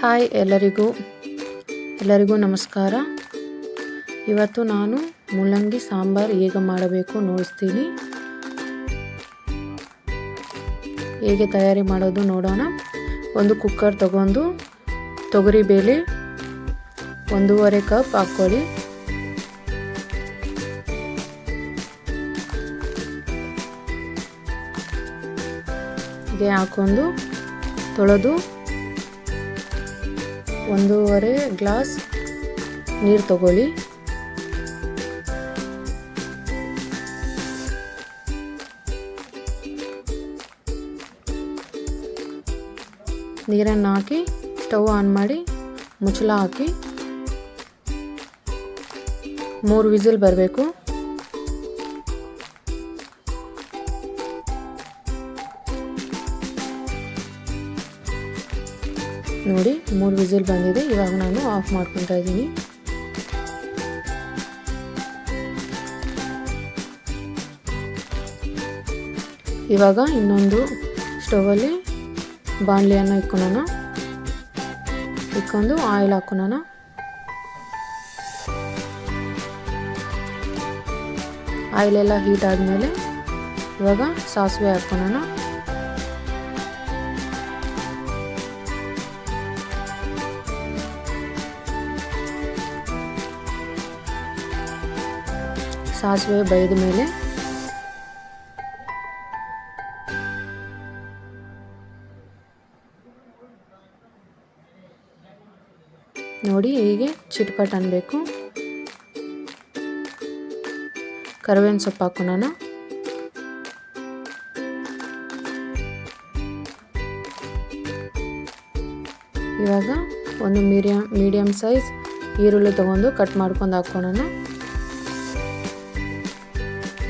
Hi ಎಲ್ಲರಿಗೂ ಎಲ್ಲರಿಗೂ ನಮಸ್ಕಾರ. ಇವತ್ತು ನಾನು ಮೂಲಂಗಿ ಸಾಂಬಾರು ಹೇಗೆ ಮಾಡಬೇಕು ನೋಡಿಸ್ತೀನಿ. ಹೇಗೆ ತಯಾರಿ ಮಾಡೋದು ನೋಡೋಣ. ಒಂದು ಕುಕ್ಕರ್ ತಗೊಂಡು ತೊಗರಿಬೇಳೆ ಒಂದೂವರೆ ಕಪ್ ಹಾಕ್ಕೊಳ್ಳಿ. ಹಾಕೊಂಡು ತೊಳೆದು ಒಂದೂವರೆ ಗ್ಲಾಸ್ ನೀರು ತಗೊಳ್ಳಿ. ನೀರನ್ನು ಹಾಕಿ ಸ್ಟವ್ ಆನ್ ಮಾಡಿ ಮುಚ್ಚಳ ಹಾಕಿ. ಮೂರು ವಿಸಿಲ್ ಬರಬೇಕು. ನೋಡಿ, ಮೂರು ವಿಸಿಲ್ ಬಂದಿದೆ. ಇವಾಗ ನಾನು ಆಫ್ ಮಾಡ್ಕೊತಾ ಇದ್ದೀನಿ. ಇವಾಗ ಇನ್ನೊಂದು ಸ್ಟವಲ್ಲಿ ಬಾಣಲಿಯನ್ನು ಇಕ್ಕೊಳೋಣ ಇಕ್ಕೊಂಡು ಆಯಿಲ್ ಹಾಕೋಣ ಆಯಿಲೆಲ್ಲ ಹೀಟ್ ಆದಮೇಲೆ ಇವಾಗ ಸಾಸಿವೆ ಹಾಕ್ಕೊಳ್ಳೋಣ ಸಾಸಿವೆ ಬೈದ ಮೇಲೆ ನೋಡಿ ಹೀಗೆ ಚಿಟ್ಪಟ್ ಅನ್ಬೇಕು. ಕರಿಬೇವಿನ ಸೊಪ್ಪು ಹಾಕೋಣ ಇವಾಗ ಒಂದು ಮೀಡಿಯಂ ಮೀಡಿಯಮ್ ಸೈಜ್ ಈರುಳ್ಳಿ ತೊಗೊಂಡು ಕಟ್ ಮಾಡ್ಕೊಂಡು ಹಾಕ್ಕೊಳ್ಳೋಣ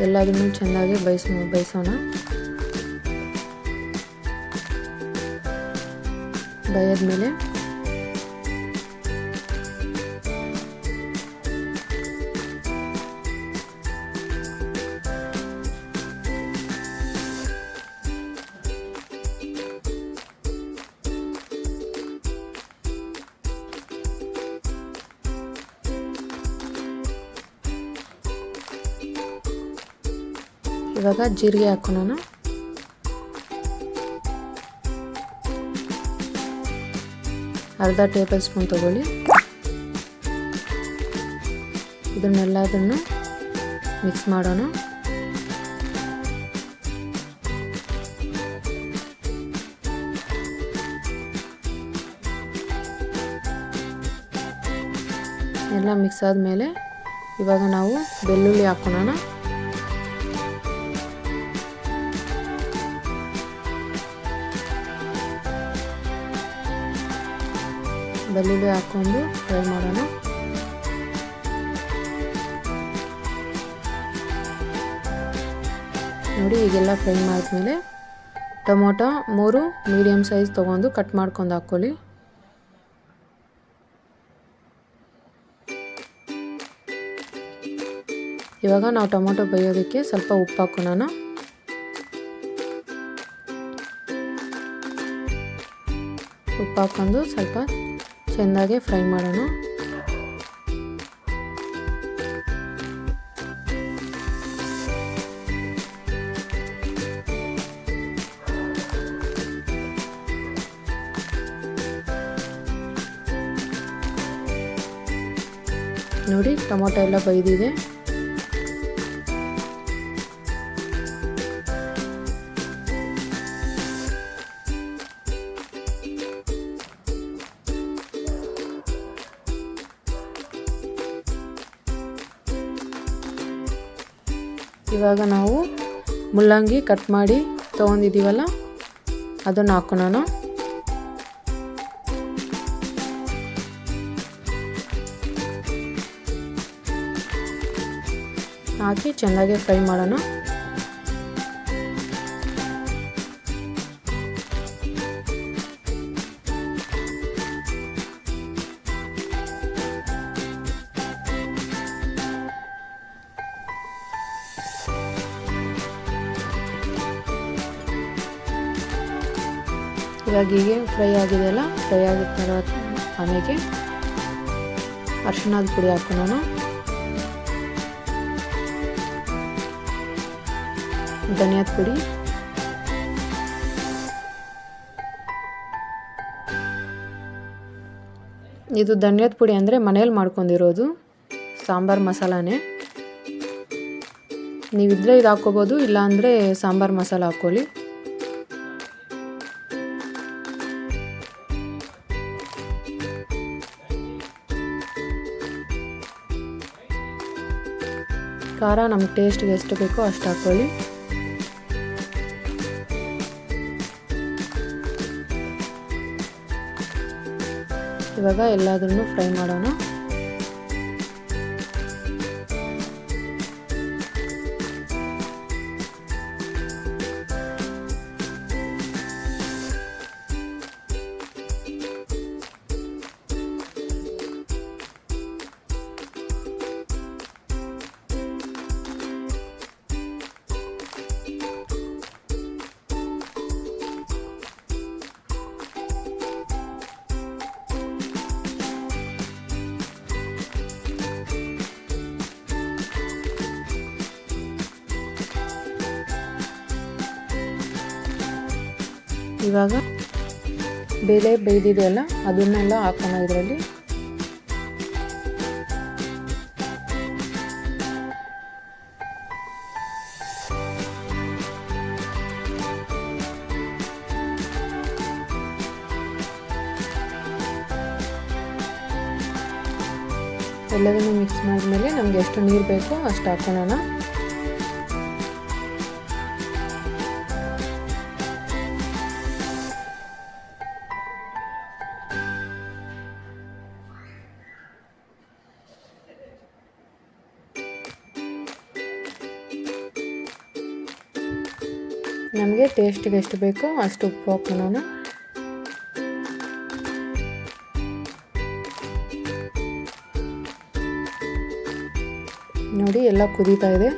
ಎಲ್ಲದನ್ನು ಚೆನ್ನಾಗಿ ಬಯಸ್ ಬಯಸೋಣ. ಬಯದ್ಮೇಲೆ ಇವಾಗ ಜೀರಿಗೆ ಹಾಕೋಣ ಅರ್ಧ ಟೇಬಲ್ ಸ್ಪೂನ್ ತಗೊಳ್ಳಿ. ಇದನ್ನೆಲ್ಲದನ್ನು ಮಿಕ್ಸ್ ಮಾಡೋಣ. ಎಲ್ಲ ಮಿಕ್ಸ್ ಆದಮೇಲೆ ಇವಾಗ ನಾವು ಬೆಳ್ಳುಳ್ಳಿ ಹಾಕೋಣ ಬೆಳ್ಳುಳ್ಳಿ ಹಾಕ್ಕೊಂಡು ಫ್ರೈ ಮಾಡೋಣ. ನೋಡಿ, ಈಗೆಲ್ಲ ಫ್ರೈ ಮಾಡಿದ್ಮೇಲೆ ಟೊಮೊಟೊ ಮೂರು ಮೀಡಿಯಮ್ ಸೈಜ್ ತೊಗೊಂಡು ಕಟ್ ಮಾಡ್ಕೊಂಡು ಹಾಕ್ಕೊಳ್ಳಿ ಇವಾಗ ನಾವು ಟೊಮೊಟೊ ಬೇಯೋದಕ್ಕೆ ಸ್ವಲ್ಪ ಉಪ್ಪು ಹಾಕೋಣ ಉಪ್ಪು ಹಾಕೊಂಡು ಸ್ವಲ್ಪ ಚೆಂದಾಗೆ ಫ್ರೈ ಮಾಡೋಣ. ನೋಡಿ ಟೊಮೊಟೊ ಎಲ್ಲ ಬೈದಿದೆ ಇವಾಗ ನಾವು ಮುಲ್ಲಂಗಿ ಕಟ್ ಮಾಡಿ ತೊಗೊಂಡಿದ್ದೀವಲ್ಲ ಅದನ್ನು ಹಾಕೋಣ ಹಾಕಿ ಚೆನ್ನಾಗಿ ಫ್ರೈ ಮಾಡೋಣ. ಇವಾಗ ಹೀಗೆ ಫ್ರೈ ಆಗಿದೆಯಲ್ಲ ಫ್ರೈ ಆಗಿದ తర్వాత ಆಮೇಲೆ ಅರಿಶಿಣದ ಪುಡಿ ಹಾಕೋಣ ಧನಿಯಾದ ಪುಡಿ ಇದು ಧನಿಯಾದ ಪುಡಿ ಅಂದರೆ ಮನೇಲಿ ಮಾಡ್ಕೊಂಡಿರೋದು ಸಾಂಬಾರು ಮಸಾಲಾನೇ ನೀವಿದ್ರೆ ಇದು ಹಾಕ್ಕೋಬೋದು ಇಲ್ಲಾಂದರೆ ಸಾಂಬಾರು ಮಸಾಲ ಹಾಕ್ಕೊಳ್ಳಿ ಖಾರ ನಮ್ಮ ಟೇಸ್ಟ್ಗೆ ಎಷ್ಟು ಬೇಕೋ ಅಷ್ಟು ಹಾಕ್ಕೊಳ್ಳಿ ಇವಾಗ ಎಲ್ಲದನ್ನು ಫ್ರೈ ಮಾಡೋಣ. ಇವಾಗ ಬೇಳೆ ಬೇಯ್ದಿದೆಯಲ್ಲ ಅದನ್ನೆಲ್ಲ ಹಾಕೋಣ ಇದರಲ್ಲಿ. ಎಲ್ಲದನ್ನು ಮಿಕ್ಸ್ ಮಾಡಿದ್ಮೇಲೆ ನಮಗೆ ಎಷ್ಟು ನೀರು ಬೇಕೋ ಅಷ್ಟು ಹಾಕೋಣ ನಮಗೆ ಟೇಸ್ಟಿಗೆ ಎಷ್ಟು ಬೇಕೋ ಅಷ್ಟು ಉಪ್ಪು ಹಾಕೋಣ ನೋಡಿ ಎಲ್ಲ ಕುದೀತಾ ಇದೆ.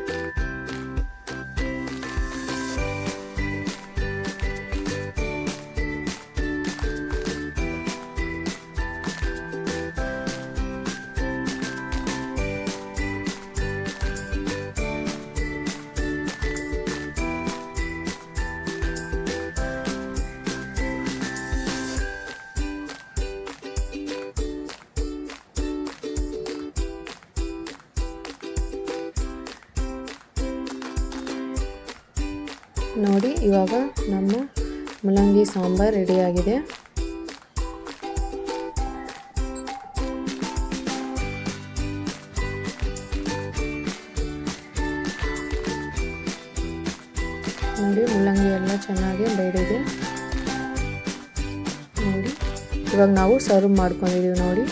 ನೋಡಿ, ಇವಾಗ ನಮ್ಮ ಮುಲಂಗಿ ಸಾಂಬಾರ್ ರೆಡಿಯಾಗಿದೆ. ನೋಡಿ ಮುಲ್ಲಂಗಿ ಎಲ್ಲ ಚೆನ್ನಾಗಿ ಬೇಡಿದೆ ನೋಡಿ, ಇವಾಗ ನಾವು ಸರ್ವ್ ಮಾಡ್ಕೊಂಡಿದ್ದೀವಿ ನೋಡಿ.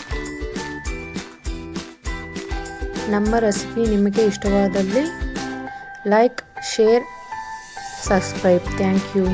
ನಮ್ಮ ರೆಸಿಪಿ ನಿಮಗೆ ಇಷ್ಟವಾದಲ್ಲಿ like, share subscribe. Thank you